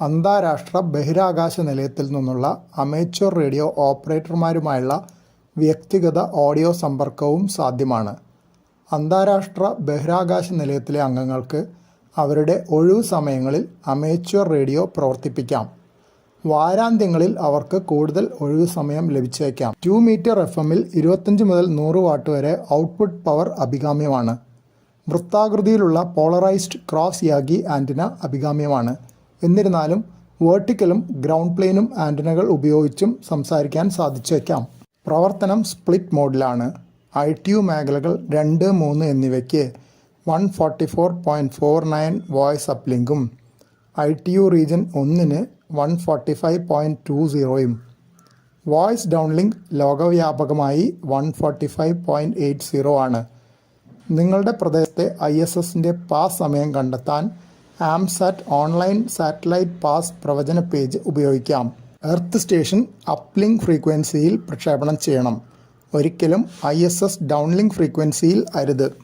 അന്താരാഷ്ട്ര ബഹിരാകാശ നിലയത്തിൽ നിന്നുള്ള അമേച്വർ റേഡിയോ ഓപ്പറേറ്റർമാരുമായുള്ള വ്യക്തിഗത ഓഡിയോ സമ്പർക്കവും സാധ്യമാണ്. അന്താരാഷ്ട്ര ബഹിരാകാശ നിലയത്തിലെ അംഗങ്ങൾക്ക് അവരുടെ ഒഴിവു സമയങ്ങളിൽ അമേച്വർ റേഡിയോ പ്രവർത്തിപ്പിക്കാം. വാരാന്ത്യങ്ങളിൽ അവർക്ക് കൂടുതൽ ഒഴിവു സമയം ലഭിച്ചേക്കാം. ടു മീറ്റർ എഫ് എമ്മിൽ ഇരുപത്തഞ്ച് മുതൽ നൂറ് വാട്ട് വരെ ഔട്ട്പുട്ട് പവർ അഭികാമ്യമാണ്. വൃത്താകൃതിയിലുള്ള പോളറൈസ്ഡ് ക്രോസ് യാഗി ആന്റിന അഭികാമ്യമാണ്. എന്നിരുന്നാലും വേർട്ടിക്കലും ഗ്രൗണ്ട് പ്ലെയിനും ആന്റനകൾ ഉപയോഗിച്ചും സംസാരിക്കാൻ സാധിച്ചേക്കാം. പ്രവർത്തനം സ്പ്ലിറ്റ് മോഡിലാണ്. ഐ ടി യു മേഖലകൾ രണ്ട് മൂന്ന് എന്നിവയ്ക്ക് one forty four point four nine voice അപ്ലിങ്കും. I T U region ഒന്നിന് one forty five point two സീറോയും. Voice downlink ലോകവ്യാപകമായി one forty five point eight zero ആണ്. നിങ്ങളുടെ പ്രദേശത്തെ ഐ എസ് എസിന്റെ പാസ് സമയം കണ്ടെത്താൻ ആംസാറ്റ് ഓൺലൈൻ സാറ്റലൈറ്റ് പാസ് പ്രവചന page ഉപയോഗിക്കാം. Earth station uplink ഫ്രീക്വൻസിയിൽ പ്രക്ഷേപണം ചെയ്യണം. ഒരിക്കലും ഐ എസ് എസ് ഡൗൺലിങ്ക് ഫ്രീക്വൻസിയിൽ അരുത്.